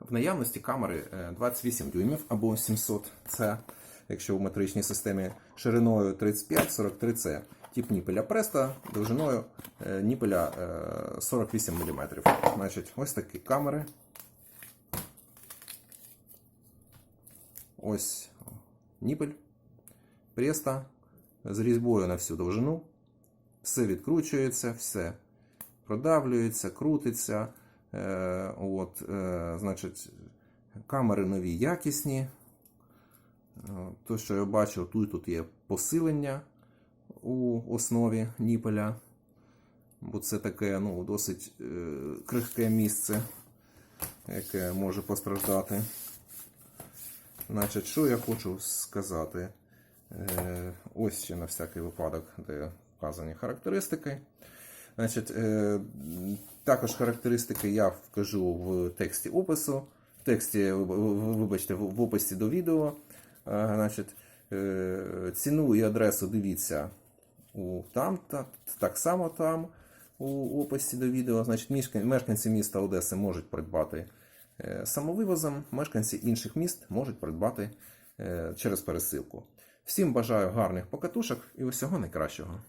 В наявності камери е, 28 дюймів або 700 це, якщо в метричній системі шириною 35-43 це тип ніпеля Преста, довжиною е, ніпеля е, 48 мм. Значить, ось такі камери. Ось ніпель Преста з різьбою на всю довжину. Все відкручується, все продавлюється, крутиться. Е, от, е, значить, камери нові якісні. Е, То, що я бачив, тут, тут є посилення у основі ніпеля. Бо це таке ну, досить е, крихке місце, яке може постраждати. Значить, що я хочу сказати? Ось ще на всякий випадок, де вказані характеристики. Значить, також характеристики я вкажу в тексті опису, в тексті, вибачте, в описі до відео. Е, Значить, е, ціну і адресу дивіться у, там, та, так само там у описі до відео. Значить, мешканці міста Одеси можуть придбати е, самовивозом, мешканці інших міст можуть придбати через пересилку. Всім бажаю гарних покатушок і усього найкращого.